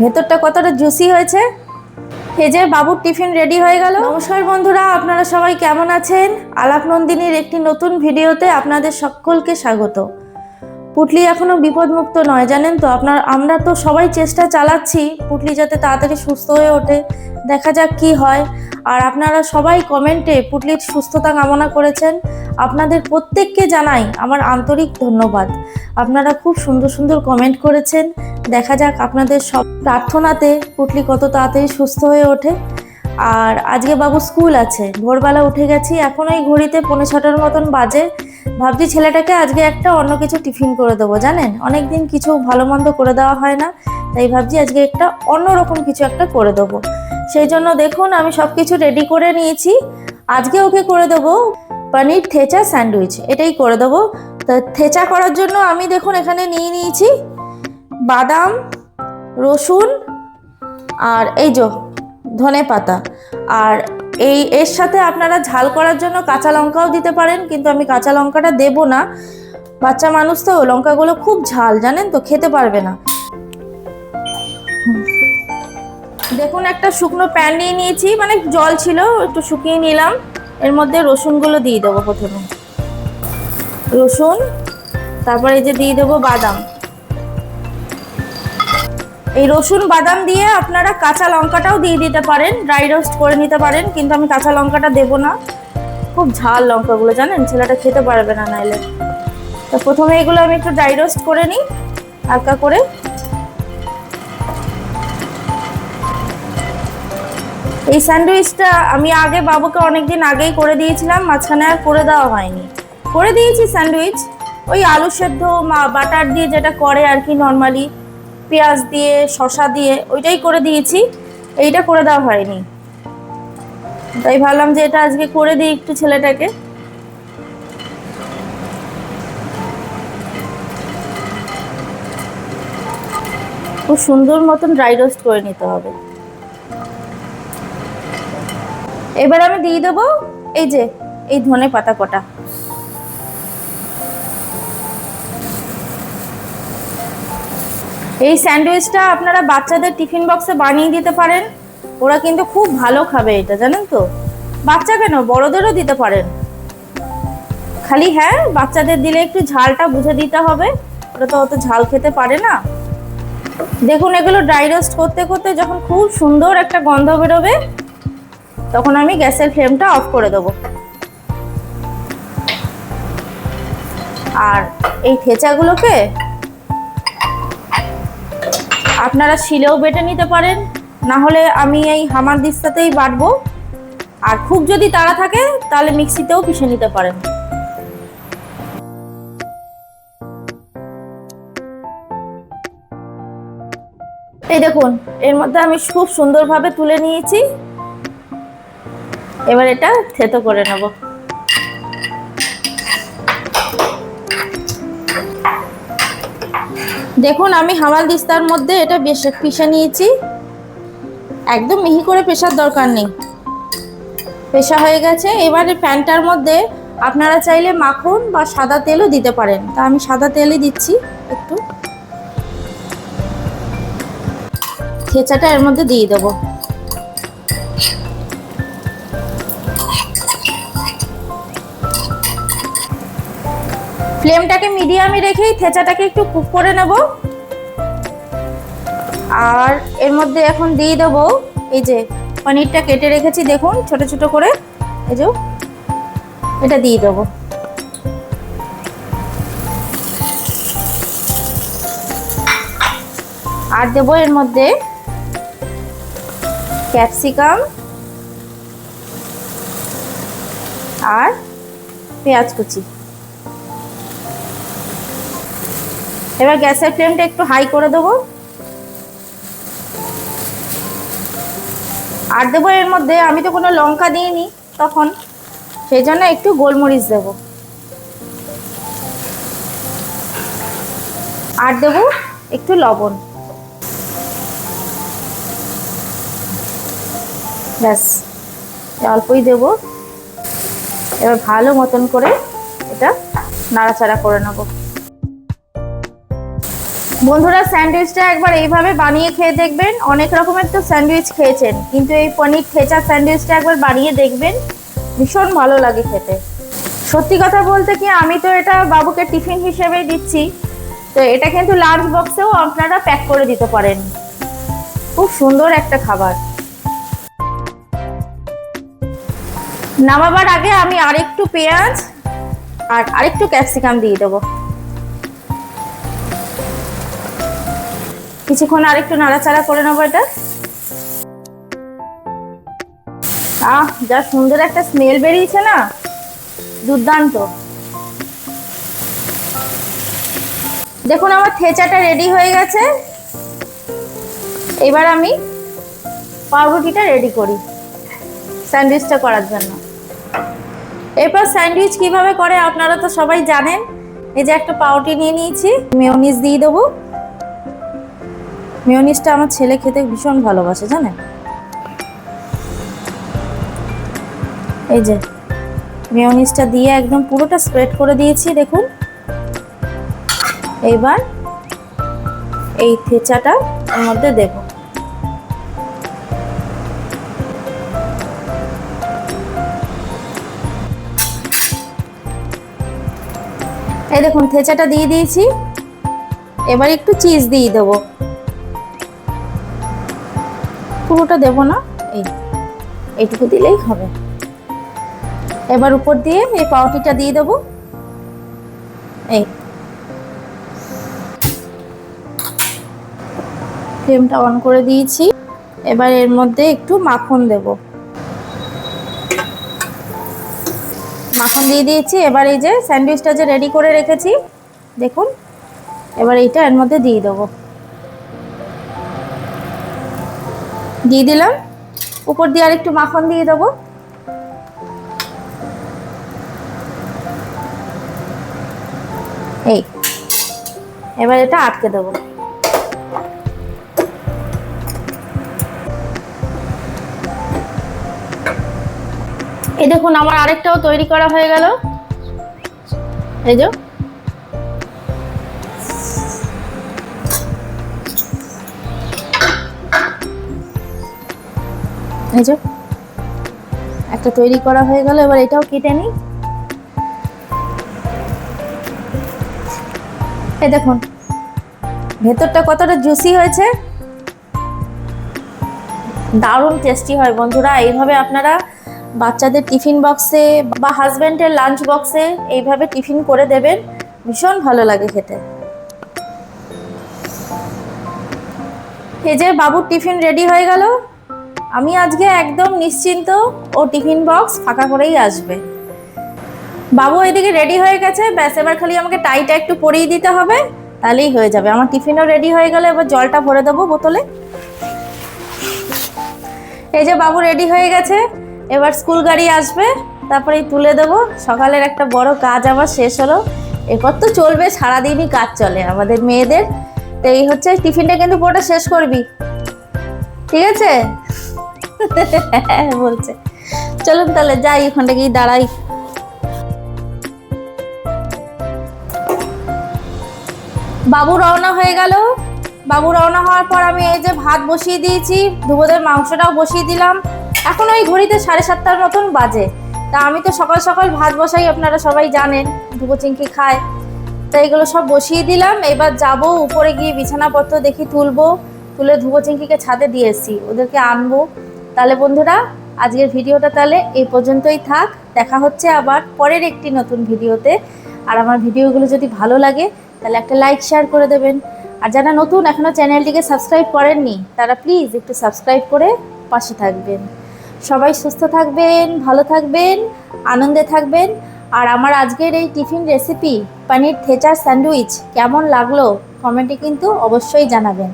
ভেতরটা কতটা জুসি হয়েছে? এই যে বাবুর টিফিন রেডি হয়ে গেল। নমস্কার বন্ধুরা, আপনারা সবাই কেমন আছেন? আলাপ নন্দিনীর একটি নতুন ভিডিওতে আপনাদের সকলকে স্বাগত। পুটলি এখনও বিপদমুক্ত নয়, জানেন তো? আপনার, আমরা তো সবাই চেষ্টা চালাচ্ছি পুটলি যাতে তাড়াতাড়ি সুস্থ হয়ে ওঠে। দেখা যাক কি হয়। আর আপনারা সবাই কমেন্টে পুটলির সুস্থতা কামনা করেছেন। আপনাদের প্রত্যেককে জানাই আমার আন্তরিক ধন্যবাদ। আপনারা খুব সুন্দর সুন্দর কমেন্ট করেছেন। দেখা যাক আপনাদের সব প্রার্থনাতে পুটলি কত তাড়াতাড়ি সুস্থ হয়ে ওঠে। আর আজকে বাবু স্কুল আছে। ভোরবেলা উঠে গেছি, এখন ওই ঘড়িতে পৌনে ছটার মতন বাজে। ভাবছি ছেলেটাকে আজকে একটা অন্য কিছু টিফিন করে দেবো, জানেন? অনেক দিন কিছু ভালো মন্দ করে দেওয়া হয় না, তাই ভাবছি আজকে একটা অন্যরকম কিছু একটা করে দেবো। সেই জন্য দেখুন, আমি সব কিছু রেডি করে নিয়েছি। আজকে ওকে করে দেবো পনির থেচা স্যান্ডউইচ, এটাই করে দেবো। তো থেচা করার জন্য আমি দেখুন এখানে নিয়ে নিয়েছি বাদাম, রসুন, আর এই যে ধনে পাতা। আর এই, এর সাথে আপনারা ঝাল করার জন্য কাঁচা লঙ্কাও দিতে পারেন, কিন্তু আমি কাঁচা লঙ্কাটা দেব না। বাচ্চা মানুষ তো, লঙ্কাগুলো খুব ঝাল, জানেন তো, খেতে পারবে না। দেখুন, একটা শুকনো প্যান নিয়ে নিয়েছি মানে জল ছিল, একটু শুকিয়ে নিলাম। এর মধ্যে রসুনগুলো দিয়ে দেবো প্রথমে। রসুন, তারপরে এই যে দিয়ে দেবো বাদাম। এই রসুন বাদাম দিয়ে আপনারা কাঁচা লঙ্কাটাও দিয়ে দিতে পারেন ড্রাই রোস্ট করে নিতে পারেন, কিন্তু আমি কাঁচা লঙ্কাটা দেবো না। খুব ঝাল লঙ্কাগুলো, জানেন? ছেলেটা খেতে পারবে না নাইলে। তো প্রথমে এগুলো আমি একটু ড্রাই রোস্ট করে নিই, হালকা করে। এই স্যান্ডউইচটা আমি আগে বাবুকে অনেকদিন আগেই করে দিয়েছিলাম, মাঝখানে আর করে দেওয়া হয়নি। করে দিয়েছি স্যান্ডউইচ। ওই আলু সেদ্ধ বাটার দিয়ে যেটা করে আর কি নর্মালি পেঁয়াজ দিয়ে শশা দিয়ে, ওইটাই করে দিয়েছি। এইটা করে দেওয়া হয়নি। তাই ভাবলাম যে এটা আজকে করে দিই একটু ছেলেটাকে। খুব সুন্দর মতন ড্রাই রোস্ট করে নিতে হবে। এবার আমি দিয়ে দেবো এই যে, এই ধনে পাতা কটা। এই স্যান্ডউইচটা আপনারা বাচ্চাদের টিফিন বক্সে বানিয়ে দিতে পারেন। ওরা কিন্তু খুব ভালো খাবে এটা, জানেন তো? বাচ্চা কেন? বড়দেরও দিতে পারেন। খালি হ্যাঁ বাচ্চাদের দিলে একটু ঝালটা বুঝে দিতে হবে। ওরা তো অত ঝাল খেতে পারে না। দেখুন, এগুলো ড্রাই রোস্ট করতে করতে যখন খুব সুন্দর একটা গন্ধ বেরোবে, তখন আমি গ্যাসের ফ্লেমটা অফ করে দেবো। আর এই থেচাগুলোকে আপনারা শিলেও বেটে নিতে পারেন না হলে আমি এই হামার দিস্তাতেই বাটবো। আর খুব যদি তাড়া থাকে, তাহলে মিক্সিতেও পিষে নিতে পারেন। এই দেখুন, এর মধ্যে আমি খুব সুন্দরভাবে তুলে নিয়েছি। এবার এটা থেতো করে নেব। দেখুন, আমি হামাল দিস্তার মধ্যে এটা বেশ পিষে নিয়েছি। একদম মিহি করে পেশার দরকার নেই। পেশা হয়ে গেছে। এবারে প্যানটার মধ্যে আপনারা চাইলে মাখন বা সাদা তেলও দিতে পারেন। তা আমি সাদা তেলই দিচ্ছি একটু। খেচাটা এর মধ্যে দিয়ে দেবো। ফ্লেমটাকে মিডিয়ামে রেখেই থেচাটাকে একটু কুক করে নেব। আর এর মধ্যে এখন দিয়ে দেবো এই যে পনিরটা কেটে রেখেছি, দেখুন, ছোট ছোট করে। এই যে, এটা দিয়ে দেবো। আর দেবো এর মধ্যে ক্যাপসিকাম আর পেঁয়াজ কুচি। এবার গ্যাসের ফ্লেমটা একটু হাই করে দেবো। আর দেবো এর মধ্যে, আমি তো কোনো লঙ্কা দিইনি তখন, সেই জন্য একটু গোলমরিচ দেব। আর দেব একটু লবণ। ব্যাস অল্পই দেব। এবার ভালো মতন করে এটা নাড়াচাড়া করে নেব। বন্ধুরা, স্যান্ডউইচটা একবার এইভাবে বানিয়ে খেয়ে দেখবেন। অনেক রকমের তো স্যান্ডউইচ খেয়েছেন, কিন্তু এই পনির থেচা স্যান্ডউইচটা একবার বানিয়ে দেখবেন। ভীষণ ভালো লাগে খেতে। সত্যি কথা বলতে কি, আমি তো এটা বাবুকে টিফিন হিসেবেই দিচ্ছি। তো এটা কিন্তু লাঞ্চ বক্সেও আপনারা প্যাক করে দিতে পারেন। খুব সুন্দর একটা খাবার। নামাবার আগে আমি আরেকটু পেঁয়াজ আর আরেকটু ক্যাপসিকাম দিয়ে দেবো। কিছুক্ষণ আরেকটু নাড়াচাড়া করে নেব এটা। আহ, যা সুন্দর একটা স্মেল বেরিয়েছে না? দুর্দান্ত। দেখুন, আমার থেচাটা রেডি হয়ে গেছে। এবার আমি পাউরুটিটা রেডি করি স্যান্ডউইচটা করার জন্য। এরপর স্যান্ডউইচ কীভাবে করে আপনারা তো সবাই জানেন, এই যে একটা পাউরুটি নিয়ে নিয়েছি মেয়নিজ দিয়ে দেবো। মেয়নিজটা আমার ছেলে খেতে ভীষণ ভালোবাসে, জানেন? এই যে, মেয়নিজটা দিয়ে একদম পুরোটা স্প্রেড করে দিয়েছি, দেখুন। এইবার এই থেচাটা এর মধ্যে দেব। এই দেখুন, থেচাটা দিয়ে দিয়েছি। এবার একটু চিজ দিয়ে দেবো। পুরোটা দেব না। এই, এইটুকু দিলেই হবে। এবার উপর দিয়ে এই পাউটিটা দিয়ে দেবো। এই। ফ্লেমটা অন করে দিয়েছি। এবার এর মধ্যে একটু মাখন দেব। মাখন দিয়ে দিয়েছি। এবার এই যে স্যান্ডউইচটা যে রেডি করে রেখেছি, দেখুন। এবার এইটা এর মধ্যে দিয়ে দেবো। দিয়ে দিলাম। উপর দিয়ে আর একটু মাখন দিয়ে দেবো। এই, এবার এটা আটকে দেবো। এই দেখুন, আমার আরেকটাও তৈরি করা হয়ে গেল। এই যে এই যে, একটা তৈরি করা হয়ে গেল, এবার এটাও কেটে নিই। এই দেখুন, ভেতরটা কতটা জুসি হয়েছে। দারুণ টেস্টি হয় বন্ধুরা, এইভাবে আপনারা বাচ্চাদের টিফিন বক্সে বা হাজব্যান্ডের লাঞ্চ বক্সে এইভাবে টিফিন করে দেবেন, ভীষণ ভালো লাগে খেতে। এই যে, বাবুর টিফিন রেডি হয়ে গেল। আমি আজকে একদম নিশ্চিন্ত ও টিফিন বক্স ফাঁকা করেই আসবে। বাবু এদিকে রেডি হয়ে গেছে, ব্যাস এবার খালি আমাকে টাইটা একটু পরিয়ে দিতে হবে, তাহলেই হয়ে যাবে। আমার টিফিনও রেডি হয়ে গেলে, এবার জলটা ভরে দেবো বোতলে। এই যে বাবু রেডি হয়ে গেছে, এবার স্কুল গাড়ি আসবে তারপরে তুলে দেবো। সকালের একটা বড় কাজ আবার শেষ হলো। এরপর তো চলবে, সারাদিনই কাজ চলে আমাদের মেয়েদের। তো এই হচ্ছে, টিফিনটা কিন্তু পুরোটা শেষ করবি। ঠিক আছে? বলছে। চলুন তাহলে যাই, ওখানটা গিয়ে দাঁড়াই। বাবু রওনা হয়ে গেল। বাবু রওনা হওয়ার পর আমি এই যে ভাত বসিয়ে দিয়েছি, দুবোদের মাংসটাও বসিয়ে দিলাম। এখন ওই ঘড়িতে সাড়ে সাতটার মতন বাজে। তা আমি তো সকাল সকাল ভাত বসাই, আপনারা সবাই জানেন ধুবো চিংকি খায়। তা এগুলো সব বসিয়ে দিলাম। এবার যাব, উপরে গিয়ে বিছানাপত্র দেখি তুলবো। তুলে ধুবো চিংকিকে ছাদে দিয়ে এসছি। ওদেরকে আনব। তাহলে বন্ধুরা, আজকের ভিডিওটা তাহলে এই পর্যন্তই থাক। দেখা হচ্ছে আবার পরের একটি নতুন ভিডিওতে। আর আমার ভিডিওগুলো যদি ভালো লাগে, তাহলে একটা লাইক শেয়ার করে দেবেন। আর যারা নতুন এখনও চ্যানেলটিকে সাবস্ক্রাইব করেননি, তারা প্লিজ একটু সাবস্ক্রাইব করে পাশে থাকবেন। সবাই সুস্থ থাকবেন, ভালো থাকবেন, আনন্দে থাকবেন। আর আমার আজকের এই টিফিন রেসিপি পনির থেচার স্যান্ডউইচ কেমন লাগল কমেন্টে কিন্তু অবশ্যই জানাবেন।